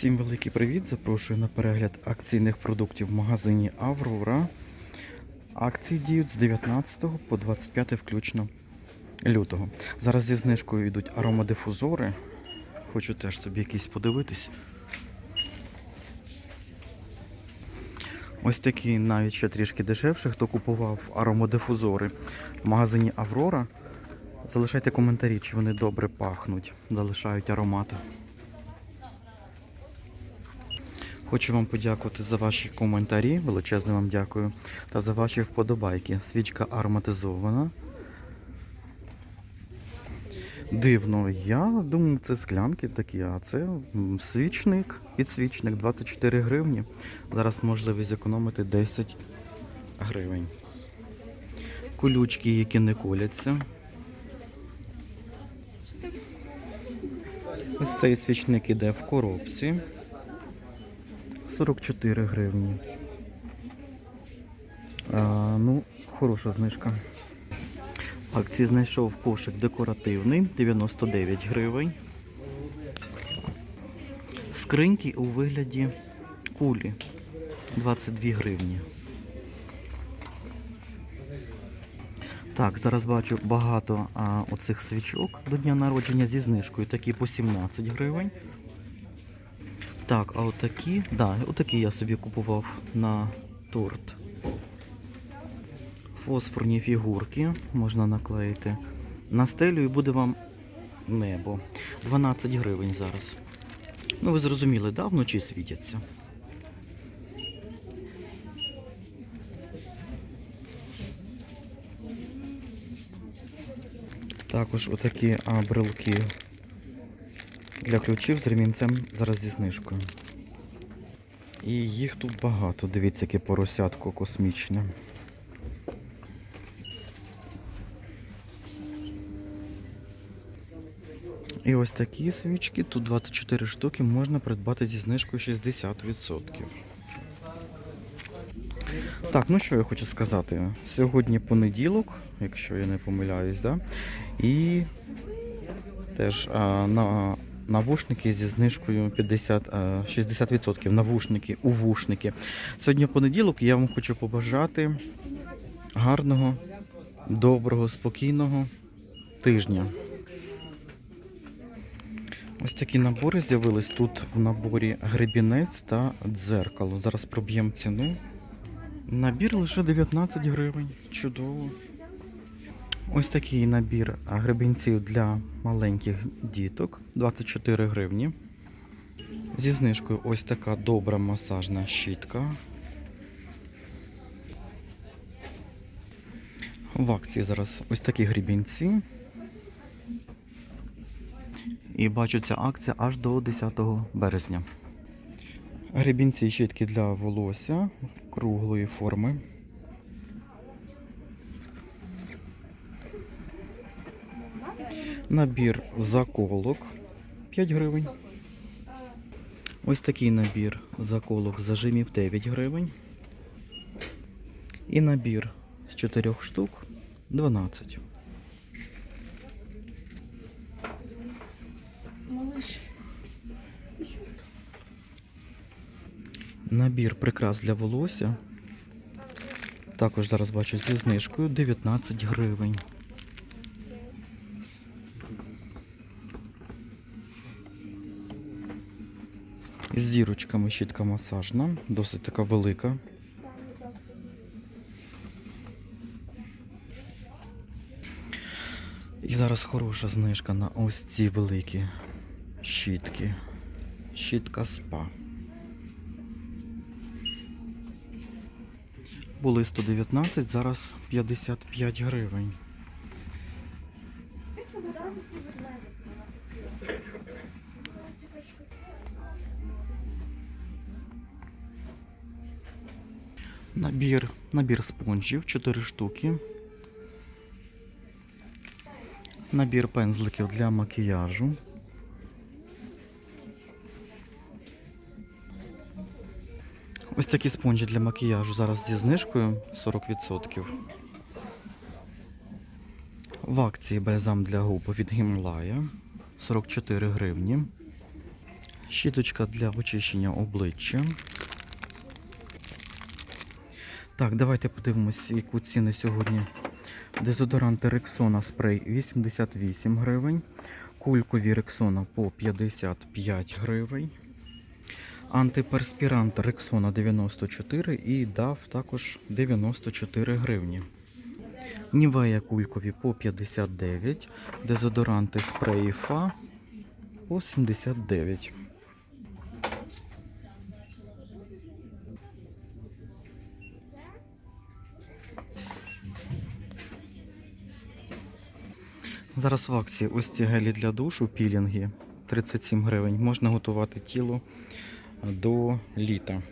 Всім великий привіт! Запрошую на перегляд акційних продуктів в магазині Аврора. Акції діють з 19 по 25 включно лютого. Зараз зі знижкою йдуть аромадифузори. Хочу теж собі якісь подивитись. Ось такі навіть ще трішки дешевше. Хто купував аромадифузори в магазині Аврора, залишайте коментарі, чи вони добре пахнуть, залишають аромати. Хочу вам подякувати за ваші коментарі, величезне вам дякую, та за ваші вподобайки. Свічка ароматизована. Дивно, я думаю, це склянки такі, а це свічник, підсвічник 24 гривні. Зараз можливість зекономити 10 гривень. Колючки, які не коляться. Ось цей свічник іде в коробці. 44 гривні. А, ну, хороша знижка. Акції знайшов кошик декоративний 99 гривень. Скриньки у вигляді кулі 22 гривні. Так, зараз бачу багато а, оцих свічок до дня народження зі знижкою. Такі по 17 гривень. Так, а отакі, да, отакі я собі купував на торт. Фосфорні фігурки можна наклеїти. На стелю і буде вам небо. 12 гривень зараз. Ну, ви зрозуміли, да, вночі світяться. Також отакі брелки для ключів з ремінцем зараз зі знижкою. І їх тут багато. Дивіться, яке поросятко космічне. І ось такі свічки, тут 24 штуки, можна придбати зі знижкою 60%. Так, ну що я хочу сказати. Сьогодні понеділок, якщо я не помиляюсь, да? і теж а, на навушники зі знижкою 50, а, 60%. Навушники, увушники. Сьогодні понеділок, я вам хочу побажати гарного, доброго, спокійного тижня. Ось такі набори з'явились тут в наборі гребінець та дзеркало. Зараз проб'ємо ціну. Набір лише 19 гривень. Чудово. Ось такий набір гребінців для маленьких діток 24 гривні. Зі знижкою ось така добра масажна щітка. В акції зараз ось такі гребінці. І бачу, ця акція аж до 10 березня. Гребінці щітки для волосся круглої форми. Набір заколок 5 гривень. Ось такий набір заколок зажимів 9 гривень. І набір з 4 штук 12. Набір прикрас для волосся. Також зараз бачу зі знижкою 19 гривень. З зірочками щітка масажна, досить така велика. І зараз хороша знижка на ось ці великі щітки. Щітка спа. Були 119, зараз 55 гривень. Набір, набір спонжів 4 штуки. Набір пензликів для макіяжу. Ось такі спонжі для макіяжу зараз зі знижкою 40%. В акції бальзам для губ від Гімалая 44 гривні. Щіточка для очищення обличчя. Так, давайте подивимось, яку ціну сьогодні. Дезодоранти Рексона спрей 88 гривень. Кулькові Рексона по 55 гривень. Антиперспірант Рексона 94 і DAF також 94 гривні. Нівея кулькові по 59, дезодоранти спреї Фа по 79. Зараз в акції ось ці гелі для душу, пілінги 37 гривень. Можна готувати тіло до літа.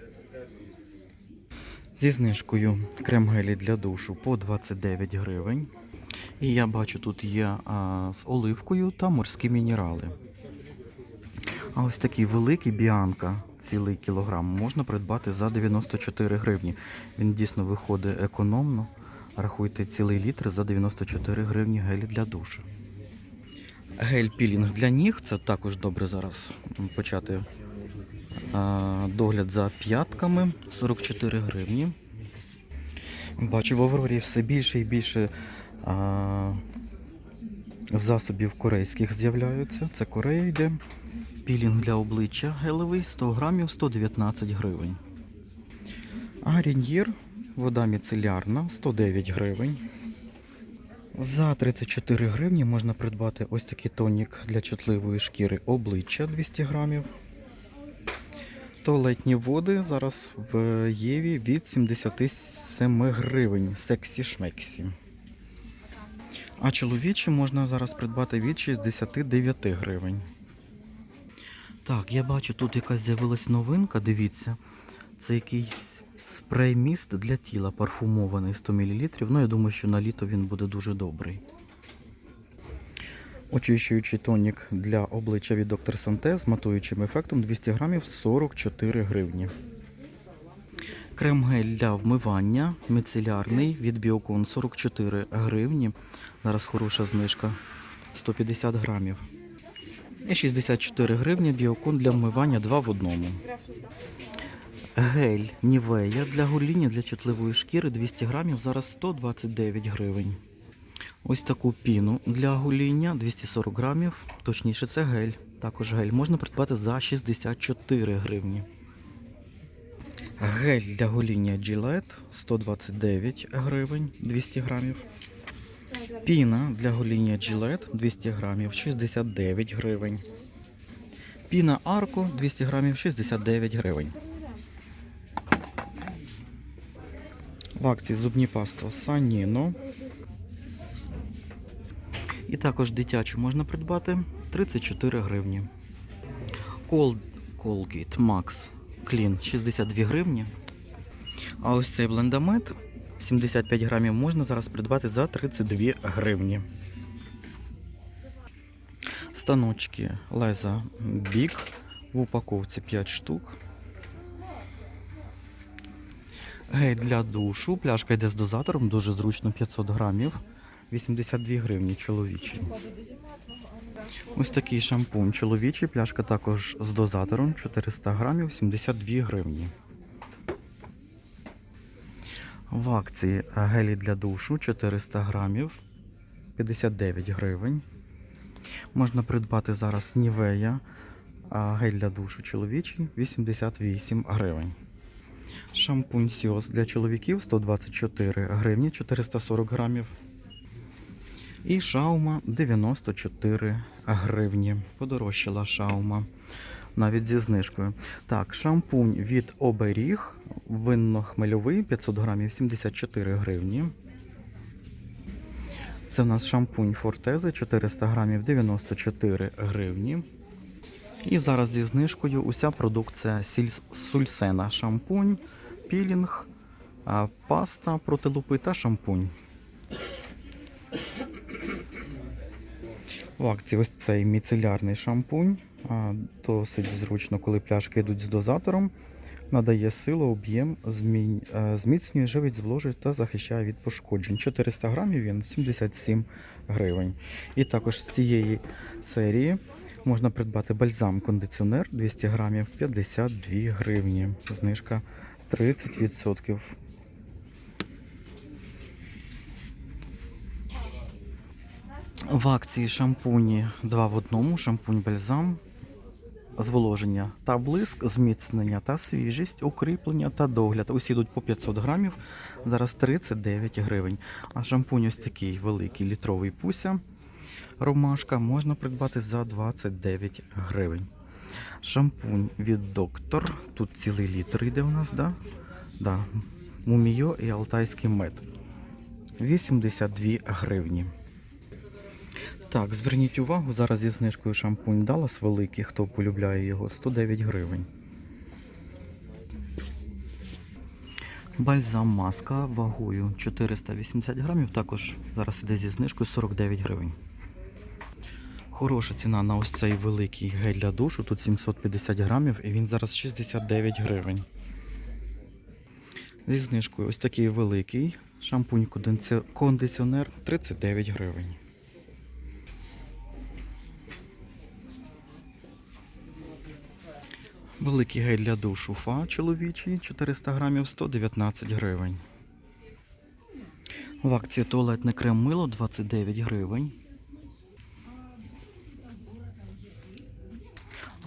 Зі знижкою крем-гелі для душу по 29 гривень. І я бачу, тут є а, з оливкою та морські мінерали. А ось такий великий біанка, цілий кілограм, можна придбати за 94 гривні. Він дійсно виходить економно. Рахуйте цілий літр за 94 гривні гелі для душу. Гель-пілінг для ніг це також добре зараз почати догляд за п'ятками 44 гривні. Бачу, в Аврорі все більше і більше а, засобів корейських з'являються. Це Корея йде. Пілінг для обличчя гелевий 100 грамів 119 гривень. А вода міцелярна 109 гривень. За 34 гривні можна придбати ось такий тонік для чутливої шкіри обличчя 200 грамів. Туалетні води зараз в Єві від 77 гривень. Сексі шмексі. А чоловічі можна зараз придбати від 69 гривень. Так, я бачу, тут якась з'явилась новинка, дивіться. Це якийсь спрей міст для тіла парфумований 100 мл. Ну, я думаю, що на літо він буде дуже добрий. Очищуючий тонік для обличчя від Dr. Sante з матуючим ефектом 200 грамів 44 гривні. Крем-гель для вмивання міцелярний від Біокон 44 гривні. Зараз хороша знижка 150 грамів. І 64 гривні біокон для вмивання 2 в одному. Гель Нівея для гоління для чутливої шкіри 200 грамів, зараз 129 гривень. Ось таку піну для гоління 240 грамів, точніше це гель. Також гель можна придбати за 64 гривні. Гель для гоління Gillette 129 гривень 200 грамів. Піна для гоління Gillette 200 грамів 69 гривень. Піна Арко 200 грамів 69 гривень. В акції зубні паста Саніно. І також дитячу можна придбати 34 гривні. Col- Colgate Max Clean 62 гривні. А ось цей блендамет 75 грамів можна зараз придбати за 32 гривні. Станочки Леза Big в упаковці 5 штук. Гель для душу. Пляшка йде з дозатором, дуже зручно 500 грамів. 82 гривні чоловічий. Ось такий шампунь чоловічий. Пляшка також з дозатором 400 грамів, 72 гривні. В акції гелі для душу 400 грамів, 59 гривень. Можна придбати зараз Нівея, гель для душу чоловічий 88 гривень. Шампунь Сіос для чоловіків 124 гривні 440 грамів. І шаума 94 гривні. Подорожчала шаума. Навіть зі знижкою. Так, шампунь від оберіг винно-хмельовий 500 грамів 74 гривні. Це в нас шампунь Фортези 400 грамів 94 гривні. І зараз зі знижкою уся продукція Сульсена. Шампунь, пілінг, паста проти лупи та шампунь. В акції ось цей міцелярний шампунь. Досить зручно, коли пляшки йдуть з дозатором. Надає силу, об'єм, е, зміцнює, живить, зволожує та захищає від пошкоджень. 400 грамів він 77 гривень. І також з цієї серії Можна придбати бальзам кондиціонер 200 грамів 52 гривні. Знижка 30%. В акції шампуні 2 в одному, шампунь бальзам, зволоження та блиск, зміцнення та свіжість, укріплення та догляд. Усі йдуть по 500 грамів, зараз 39 гривень. А шампунь ось такий великий літровий пуся. Ромашка можна придбати за 29 гривень. Шампунь від доктор. Тут цілий літр йде у нас, да? Да. Мумійо і алтайський мед. 82 гривні. Так, зверніть увагу, зараз зі знижкою шампунь Далас великий, хто полюбляє його, 109 гривень. Бальзам маска вагою 480 грамів, також зараз іде зі знижкою 49 гривень. Хороша ціна на ось цей великий гель для душу, тут 750 грамів і він зараз 69 гривень. Зі знижкою ось такий великий шампунь кондиціонер 39 гривень. Великий гель для душу Фа чоловічий 400 грамів 119 гривень. В акції туалетний крем мило 29 гривень.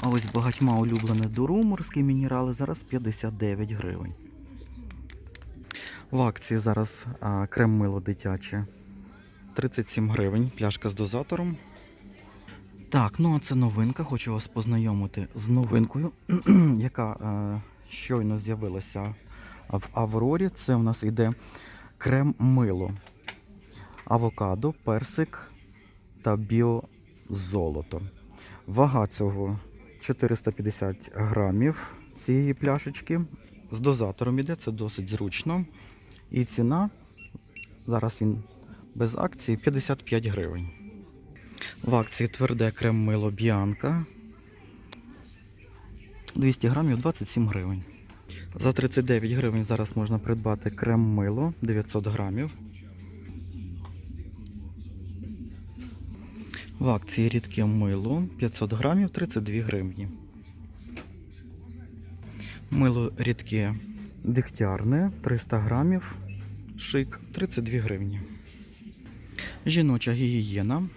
А ось багатьма улюблене доруморські мінерали зараз 59 гривень. В акції зараз а, крем мило дитяче 37 гривень, пляшка з дозатором. Так, ну а це новинка. Хочу вас познайомити з новинкою, яка е, щойно з'явилася в Аврорі. Це у нас іде крем мило, авокадо, персик та біозолото. Вага цього 450 грамів цієї пляшечки. З дозатором іде, це досить зручно. І ціна, зараз він без акції 55 гривень. В акції тверде крем мило Біанка. 200 грамів 27 гривень. За 39 гривень зараз можна придбати крем мило 900 грамів. В акції рідке мило 500 грамів 32 гривні. Мило рідке дегтярне 300 грамів. Шик 32 гривні. Жіноча гігієна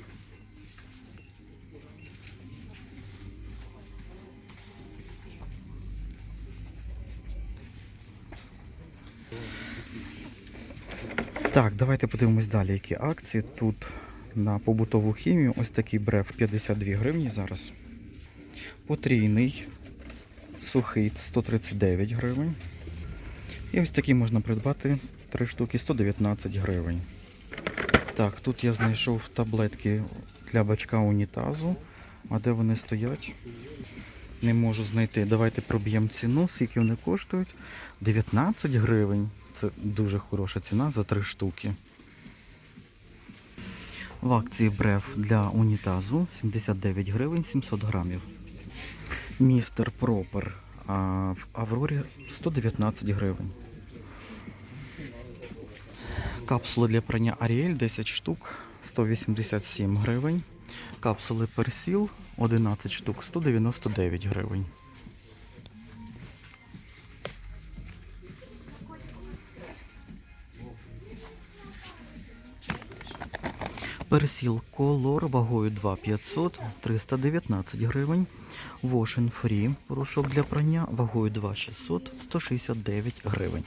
Так, давайте подивимось далі, які акції. Тут на побутову хімію ось такий бреф 52 гривні зараз. Потрійний сухий 139 гривень. І ось такий можна придбати 3 штуки 119 гривень. Так, тут я знайшов таблетки для бачка унітазу. А де вони стоять? Не можу знайти. Давайте проб'ємо ціну, скільки вони коштують. 19 гривень. Це дуже хороша ціна за 3 штуки. В акції бреф для унітазу 79 гривень 700 грамів. Містер Пропер в Аврорі 119 гривень. Капсули для прання Ariel 10 штук 187 гривень. Капсули Персіл 11 штук 199 гривень. Персіл Колор вагою 2500 319 гривень. Washing Free порошок для прання вагою 2600 169 гривень.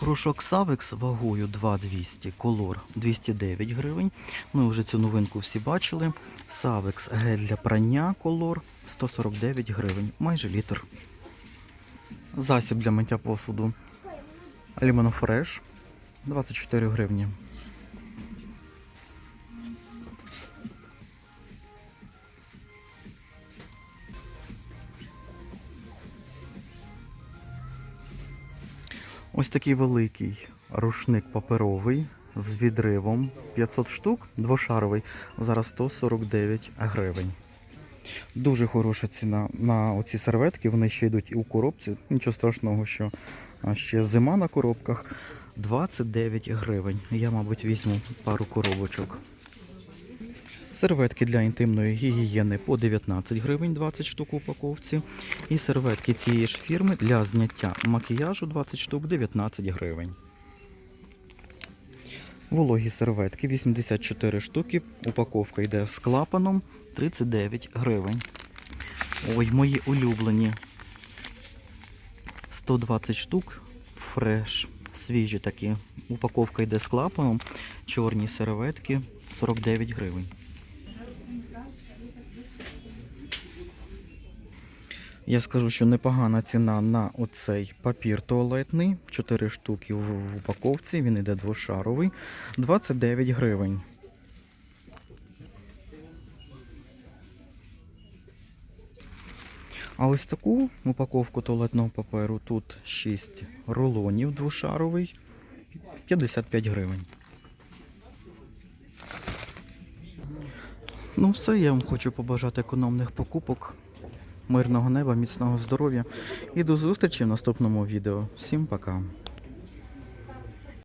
Порошок Savex вагою 2200 колор 209 гривень. Ми вже цю новинку всі бачили. Savex гель для прання колор 149 гривень, майже літр. Засіб для миття посуду Fresh 24 гривні. Ось такий великий рушник паперовий з відривом 500 штук, двошаровий, зараз 149 гривень. Дуже хороша ціна на оці серветки, вони ще йдуть і у коробці. Нічого страшного, що ще зима на коробках. 29 гривень. Я, мабуть, візьму пару коробочок. Серветки для інтимної гігієни по 19 гривень 20 штук у упаковці. І серветки цієї ж фірми для зняття макіяжу 20 штук 19 гривень. Вологі серветки 84 штуки. Упаковка йде з клапаном 39 гривень. Ой, мої улюблені. 120 штук. Фреш. Свіжі такі. Упаковка йде з клапаном. Чорні серветки 49 гривень. Я скажу, що непогана ціна на оцей папір туалетний. 4 штуки в, упаковці, він іде двошаровий. 29 гривень. А ось таку упаковку туалетного паперу тут 6 рулонів двошаровий. 55 гривень. Ну все, я вам хочу побажати економних покупок, мирного неба, міцного здоров'я і до зустрічі в наступному відео. Всім пока!